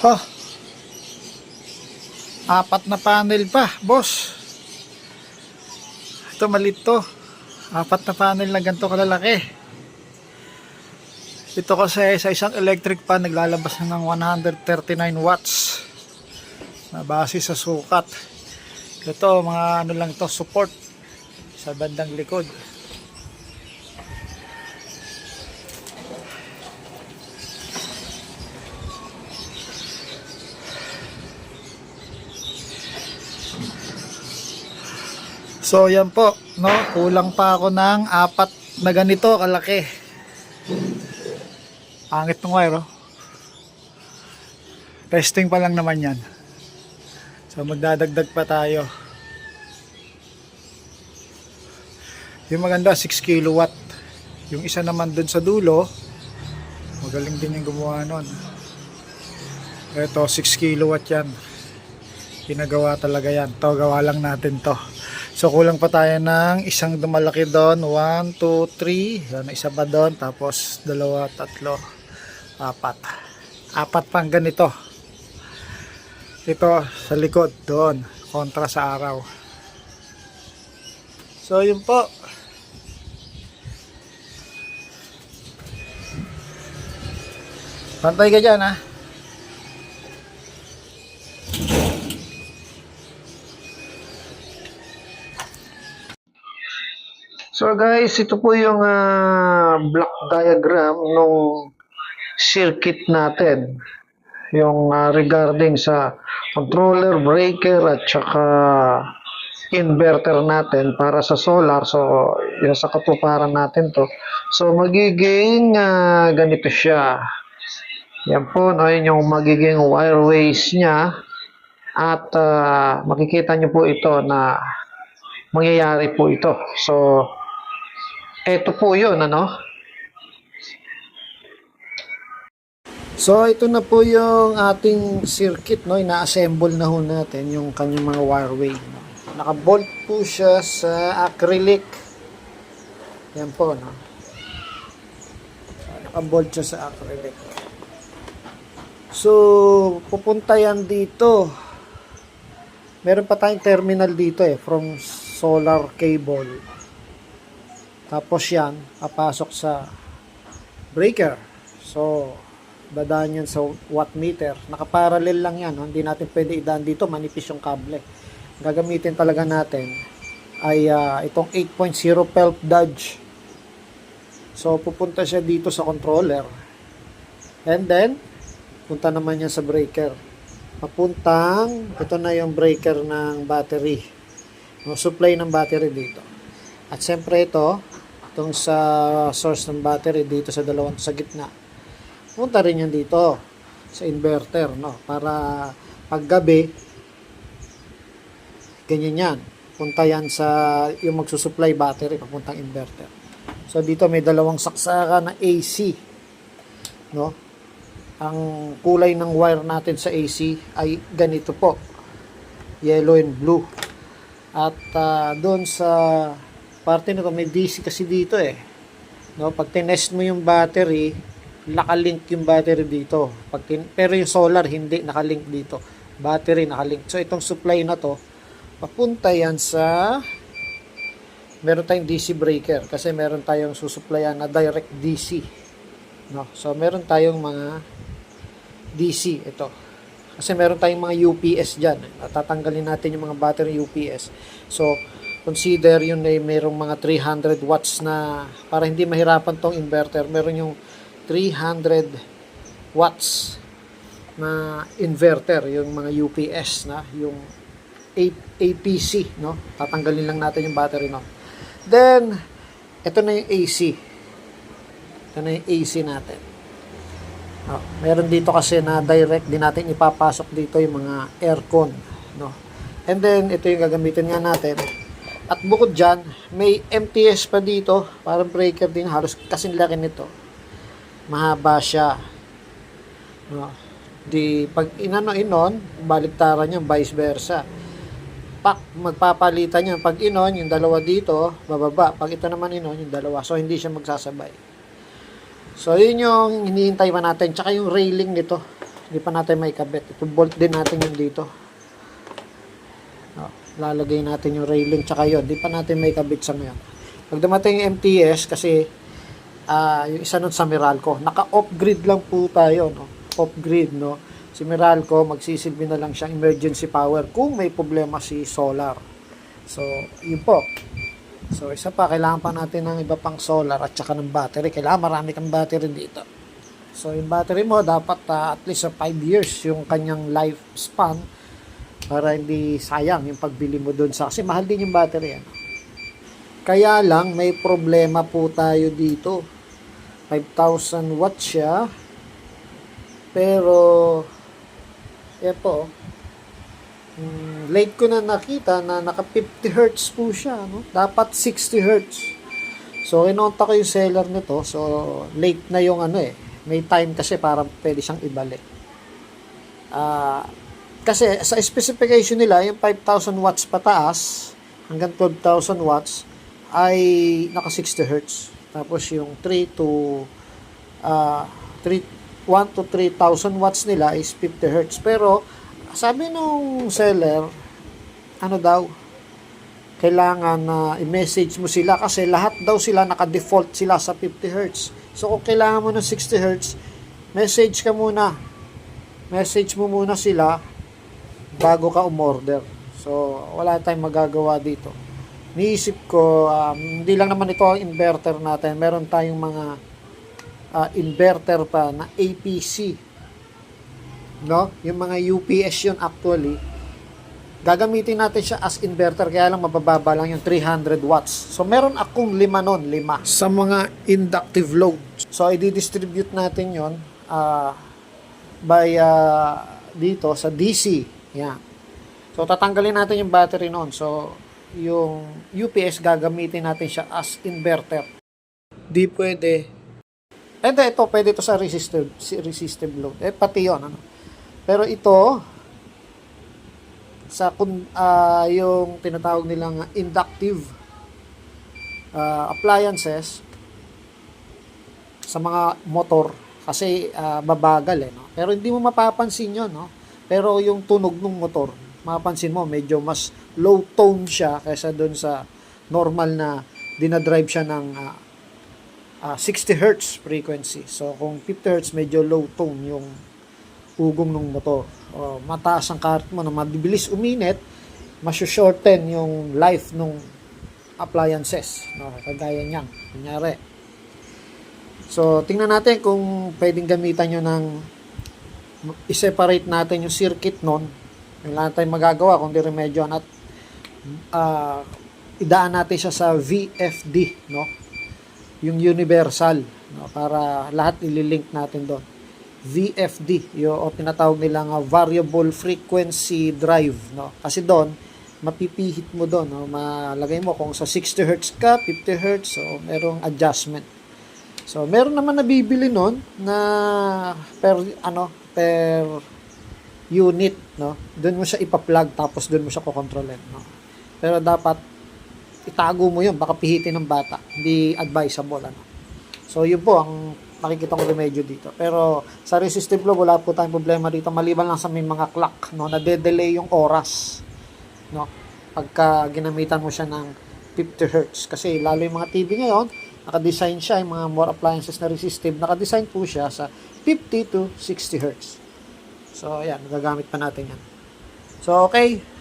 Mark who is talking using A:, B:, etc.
A: Ha? Apat na panel pa, boss. Ito malit to. Apat na panel na ganito kalalaki. Ito kasi sa isang electric pan naglalabas na ng 139 watts na base sa sukat. Ito mga ano lang to support sa bandang likod. So yan po, no? Kulang pa ako ng apat na ganito kalaki. Angit ng wire, oh. Testing pa lang naman yan. So magdadagdag pa tayo. Yung maganda 6 kilowatt. Yung isa naman dun sa dulo, magaling din yung gumawa nun. Ito 6 kilowatt yan. Ginagawa talaga yan. To gawa lang natin to. So kulang pa tayo ng isang dumalaki doon. 1, 2, 3. Yan, isa pa doon. Tapos dalawa, tatlo, apat. Apat pang ganito. Ito sa likod doon. Kontra sa araw. So yun po. Pantay ka dyan ha.
B: So guys, ito po yung ah, block diagram nung circuit natin. Yung ah, regarding sa controller, breaker at saka inverter natin para sa solar. So, yun sa katuparan natin to. So, magiging ah, ganito siya. Yan po, no, yun yung magiging wireways niya. At ah, makikita nyo po ito na mangyayari po ito. So, eto po yun, ano?
A: So ito na po yung ating circuit no, ina-assemble na ho natin yung kanyang mga wireway. No? Naka-bolt po siya sa acrylic. Yan po no. Naka-bolt siya sa acrylic. So pupunta yan dito. Meron pa tayong terminal dito eh from solar cable. Tapos yan, papasok sa breaker. So, dadaan yan sa watt meter. Nakaparallel lang yan. No? Hindi natin pwede idaan dito. Manipis yung kable. Gagamitin talaga natin ay ah, itong 8.0 PELP Dodge. So, pupunta siya dito sa controller. And then, punta naman yan sa breaker. Papuntang, ito na yung breaker ng battery. No, supply ng battery dito. At siyempre ito, itong sa source ng battery dito sa dalawang sa gitna. Punta rin yan dito sa inverter no? Para paggabi ganyan yan. Punta yan sa yung magsusupply battery papuntang inverter. So dito may dalawang saksaka na AC no? Ang kulay ng wire natin sa AC ay ganito po. Yellow and blue. At uh, doon sa parte nito may DC kasi dito eh no pag tinest mo yung battery nakalink yung battery dito. Pag tin- pero yung solar hindi nakalink dito. Battery nakalink. So itong supply na to, papunta yan sa meron tayong DC breaker kasi meron tayong susuplayan na direct DC. No? So meron tayong mga DC ito. Kasi meron tayong mga UPS diyan. Tatanggalin natin yung mga battery UPS. So consider yun ay merong mga 300 watts na para hindi mahirapan tong inverter. Meron yung 300 watts na inverter, yung mga UPS na, yung APC, no? Tatanggalin lang natin yung battery, no? Then, ito na yung AC. Ito na yung AC natin. No? Meron dito kasi na direct din natin ipapasok dito yung mga aircon, no? And then, ito yung gagamitin nga natin. At bukod dyan, may MTS pa dito, parang breaker din, halos kasing laki nito mahaba siya. No. Di pag inano inon, baliktaran niya vice versa. Pak magpapalitan niya pag inon yung dalawa dito, bababa. Pag ito naman inon yung dalawa. So hindi siya magsasabay. So yun yung hinihintay pa natin. Tsaka yung railing nito. Hindi pa natin may kabit. Ito bolt din natin yung dito. No, lalagay natin yung railing tsaka yun. Hindi pa natin may kabit sa ngayon. Pag dumating yung MTS, kasi ah yung isa nun sa Meralco, naka-off-grid lang po tayo. No? Off-grid, no? Si Meralco, magsisilbi na lang siyang emergency power kung may problema si solar. So, yun po. So, isa pa, kailangan pa natin ng iba pang solar at saka ng battery. Kailangan marami kang battery dito. So, yung battery mo, dapat ah, at least 5 years yung kanyang lifespan para hindi sayang yung pagbili mo doon sa... Kasi mahal din yung battery. Ano? Kaya lang, may problema po tayo dito. 5,000 watts siya. Pero, eto, mm, late ko na nakita na naka 50 hertz po siya. No? Dapat 60 hertz. So, inonta ko yung seller nito. So, late na yung ano eh. May time kasi para pwede siyang ibalik. Ah, kasi sa specification nila, yung 5,000 watts pataas hanggang 12,000 watts ay naka 60 hertz. Tapos yung 3 to ah 3 1 to 3,000 watts nila is 50 hertz. Pero sabi nung seller, ano daw, kailangan na i-message mo sila kasi lahat daw sila naka-default sila sa 50 hertz. So kung kailangan mo ng 60 hertz, message ka muna. Message mo muna sila bago ka umorder. So wala tayong magagawa dito. Niisip ko, um, hindi lang naman ito ang inverter natin. Meron tayong mga ah, inverter pa na APC. No? Yung mga UPS yun actually gagamitin natin siya as inverter kaya lang mabababa lang yung 300 watts. So meron akong lima nun, lima. Sa mga inductive load. So i-distribute natin yon ah by ah, dito sa DC. Yan. So tatanggalin natin yung battery noon. So yung UPS gagamitin natin siya as inverter. Di pwede. Di, ito, pwede ito sa resistive, si- resistive load. Eh, pati yun, ano. Pero ito, sa ah, yung tinatawag nilang inductive ah, appliances sa mga motor kasi ah, babagal eh no pero hindi mo mapapansin yon no pero yung tunog ng motor mapapansin mo medyo mas low tone siya kaysa doon sa normal na dinadrive siya ng ah, ah, 60 hertz frequency so kung 50 hertz medyo low tone yung ugong ng motor. O, mataas ang current mo na mabilis uminit, masyo-shorten yung life ng appliances. No? Kagaya niyan. Kunyari. So, tingnan natin kung pwedeng gamitan nyo ng i-separate natin yung circuit nun. Wala na tayong magagawa kundi remedyoan at ah, idaan natin siya sa VFD, no? Yung universal, no? Para lahat ililink natin doon. VFD, yung o tinatawag nilang uh, variable frequency drive, no? Kasi doon mapipihit mo doon, no? Malagay mo kung sa 60 Hz ka, 50 Hz, so merong adjustment. So meron naman nabibili noon na per ano, per unit, no? Doon mo siya ipa-plug tapos doon mo siya kokontrolin, no? Pero dapat itago mo 'yun, baka pihitin ng bata. Hindi advisable ano. So yun po ang nakikita kong remedyo dito. Pero sa resistive load, wala po tayong problema dito. Maliban lang sa may mga clock, no, na delay yung oras. No, pagka ginamitan mo siya ng 50 Hz. Kasi lalo yung mga TV ngayon, naka-design siya, yung mga more appliances na resistive, naka-design po siya sa 50 to 60 Hz. So, ayan, nagagamit pa natin yan. So, okay.